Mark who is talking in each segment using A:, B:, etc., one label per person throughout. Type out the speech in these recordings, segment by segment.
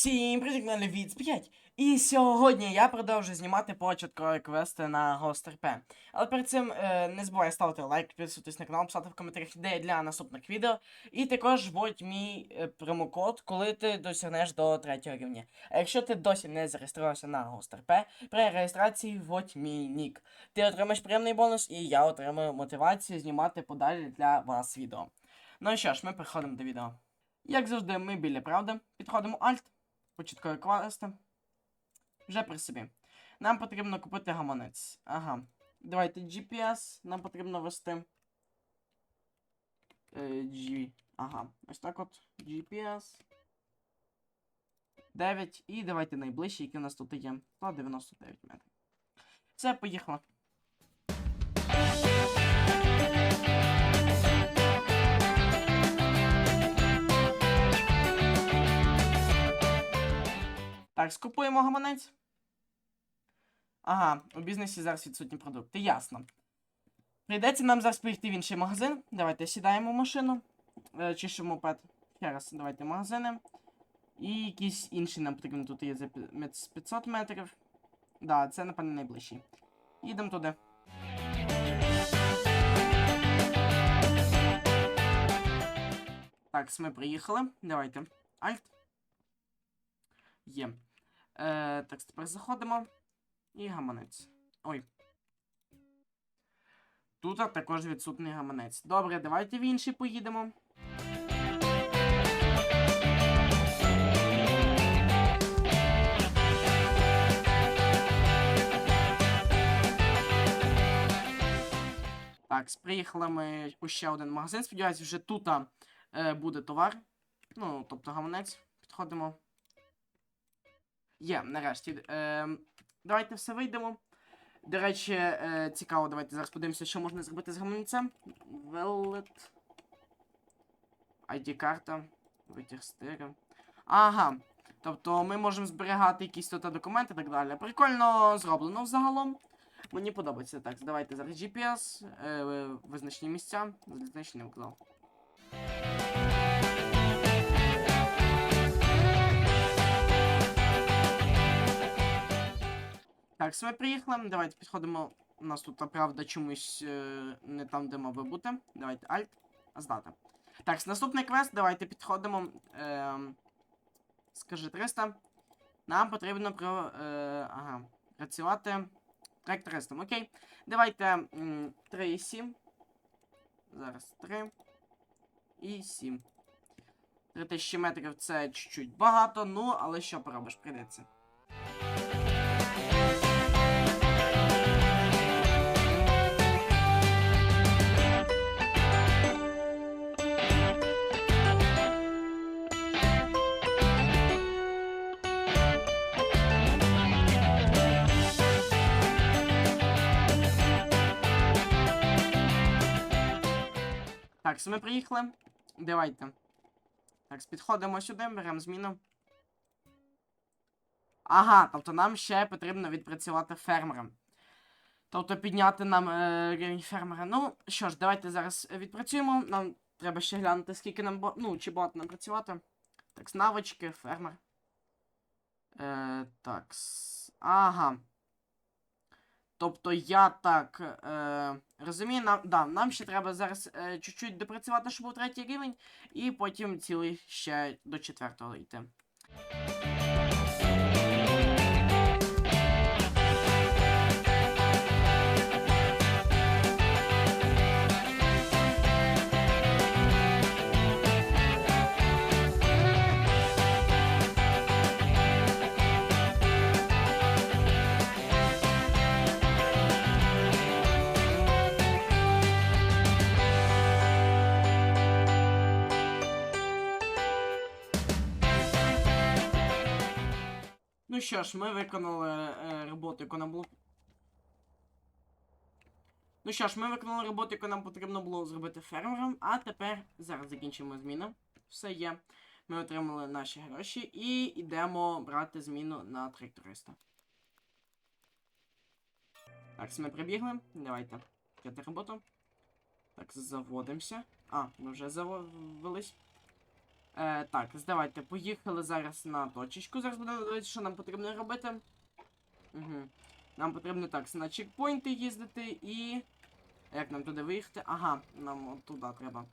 A: Всім привіт, мене від 5. І сьогодні я продовжую знімати початкові квести на Ghost RP. Але перед цим е, не забувай ставити лайк, підписуватись на канал, писати в коментарях ідеї для наступних відео. І також вводь мій е, промокод, коли ти досягнеш до третього рівня. А якщо ти досі не зареєструвався на Ghost RP, при реєстрації вводь мій нік. Ти отримаєш приємний бонус, і я отримаю мотивацію знімати подалі для вас відео. Ну і що ж, ми переходимо до відео. Як завжди, ми біля правди. Підходимо Alt, початкові квести. Вже при собі. Нам потрібно купити гаманець. Ага. Давайте GPS. Нам потрібно ввести. Е, G. Ага. Ось так от. GPS. 9. І давайте найближчий, який у нас тут є. 199 метрів. Все, поїхали. Так, скупуємо гаманець. Ага, у бізнесі зараз відсутні продукти. Ясно. Прийдеться нам зараз прийти в інший магазин. Давайте сідаємо в машину. Е, чишемо мопед. Ще раз, давайте магазини. І якийсь інший нам потрібно тут є за пі- мет- з 500 метрів. Да, це, напевно, найближчий. Їдемо туди. Так, ми приїхали. Давайте. Альт. Є. Е, так, тепер заходимо. І гаманець. Ой. Тут також відсутний гаманець. Добре, давайте в інший поїдемо. Так, приїхали ми у ще один магазин. Сподіваюсь, вже тут е, буде товар. Ну, тобто гаманець. Підходимо. Є, нарешті. Е, давайте все вийдемо. До речі, е, цікаво, давайте зараз подивимося, що можна зробити з гаманцем. Велет. ID-карта. Витяг стига. Ага. Тобто ми можемо зберігати якісь тут документи і так далі. Прикольно зроблено взагалом. Мені подобається. Так, давайте зараз GPS, е, визначені місця, залізничний вокзал. Так, ми приїхали. Давайте підходимо. У нас тут, правда, чомусь е, не там, де мав би бути. Давайте Alt. Здати. Так, наступний квест. Давайте підходимо. Е, скажи 300. Нам потрібно про. Е, ага. Працювати. Трек 300. Окей. Давайте 3 і 7. Зараз 3 і 7. 3000 метрів це чуть-чуть багато, ну, але що поробиш, прийдеться. Так, ми приїхали. Давайте. Так, підходимо сюди, беремо зміну. Ага, тобто нам ще потрібно відпрацювати фермера. Тобто підняти нам е, фермера. Ну, що ж, давайте зараз відпрацюємо. Нам треба ще глянути, скільки нам. Ну, чи багато нам працювати. Так, навички, фермер. Е, так. Ага. Тобто я так е, розумію, нам, да, нам ще треба зараз е, чуть-чуть допрацювати, щоб був третій рівень, і потім цілий ще до четвертого йти. Ну що ж, ми виконали е, роботу, яку нам було. Ну що ж, ми виконали роботу, яку нам потрібно було зробити фермером, а тепер зараз закінчимо зміну. Все є. Ми отримали наші гроші і йдемо брати зміну на тракториста. Так, ми прибігли. Давайте. П'яти роботу. Так, заводимося. А, ми вже завелись. Е, так, давайте, поїхали зараз на точечку. Зараз будемо дивитися, що нам потрібно робити. Угу. Нам потрібно так, на чекпоінти їздити і. Як нам туди виїхати? Ага, нам от туди треба.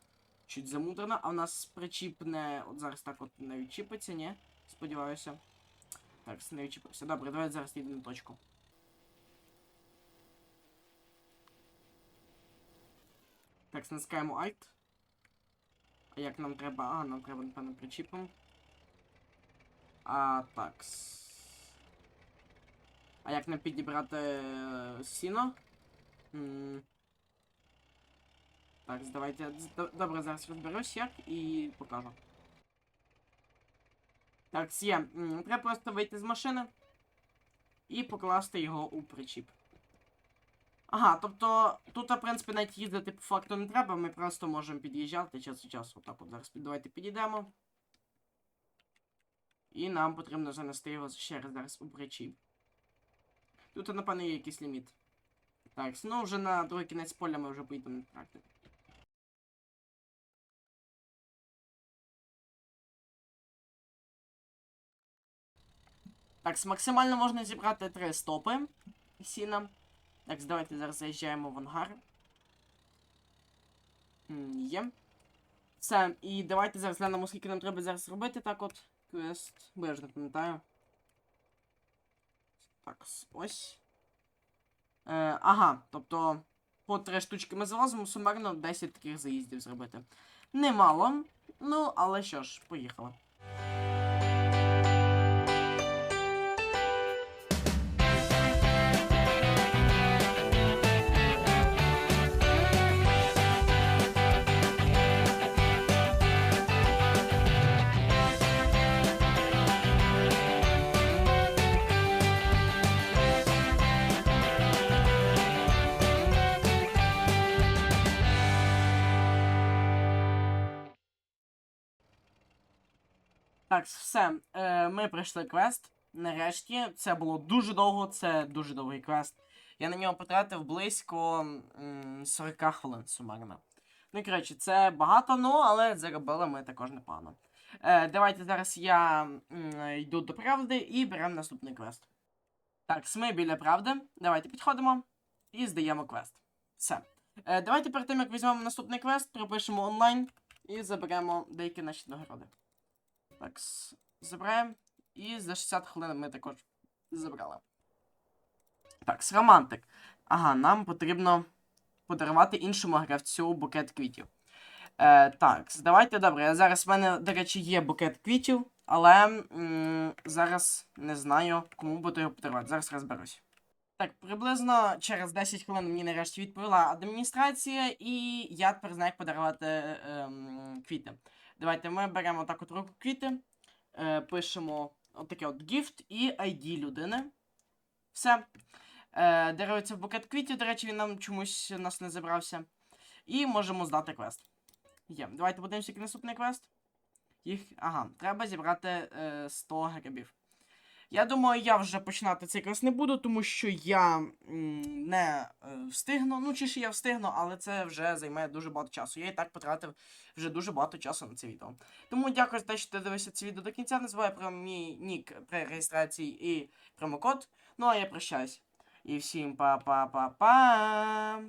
A: Чуть замудрено, а в нас причіп не. От зараз так от не відчіпиться, ні? Сподіваюся. Так, не відчіпився. Добре, давайте зараз їдемо на точку. Так, натискаємо Alt. А як нам треба? А, нам треба, напевно, причіпом. А, так. А як нам підібрати е, сіно? М. Так, давайте. Добре, зараз розберусь як і покажу. Так, є. Треба просто вийти з машини і покласти його у причіп. Ага, тобто тут, в принципі, навіть їздити по факту не треба, ми просто можемо під'їжджати час від часу. Так, от зараз давайте підійдемо. І нам потрібно занести його ще раз зараз у причіп. Тут, напевно, є якийсь ліміт. Так, ну вже на другий кінець поля ми вже поїдемо на трактор. Так, максимально можна зібрати три стопи сіна. Так, давайте зараз заїжджаємо в ангар. Є. Все, і давайте зараз глянемо, скільки нам треба зараз робити. Так от. Квест. Бо я ж не пам'ятаю. Так, ось. Е, ага, тобто по три штучки ми залазимо, сумарно 10 таких заїздів зробити. Немало. Ну, але що ж, поїхали. Так, все. Е, ми пройшли квест. Нарешті. Це було дуже довго, це дуже довгий квест. Я на нього потратив близько м, 40 хвилин сумарно. Ну, і коротше, це багато, ну, але заробили ми також непогано. Е, давайте зараз я м, йду до правди і беремо наступний квест. Так, ми біля правди. Давайте підходимо і здаємо квест. Все. Е, давайте перед тим, як візьмемо наступний квест, пропишемо онлайн і заберемо деякі наші нагороди. Так, забираємо. І за 60 хвилин ми також забрали. Так, романтик. Ага, нам потрібно подарувати іншому гравцю букет квітів. Е, так, давайте добре. Зараз в мене, до речі, є букет квітів, але м, зараз не знаю, кому буду його подарувати. Зараз розберусь. Так, приблизно через 10 хвилин мені нарешті відповіла адміністрація, і я тепер знаю, як подарувати ем, квіти. Давайте ми беремо так от руку квіти, е, пишемо отаке от gift і ID людини. Все. Е, дарується в букет квітів, до речі, він нам чомусь у нас не забрався. І можемо здати квест. Є. Давайте подивимося, який наступний квест. Їх. Ага, треба зібрати е, 100 грибів. Я думаю, я вже починати цей квест не буду, тому що я не е, встигну. Ну, чи ж я встигну, але це вже займає дуже багато часу. Я і так потратив вже дуже багато часу на це відео. Тому дякую за те, що ти дивишся це відео до кінця. Забувай про мій нік при реєстрації і промокод. Ну а я прощаюсь. І всім па-па-па-па.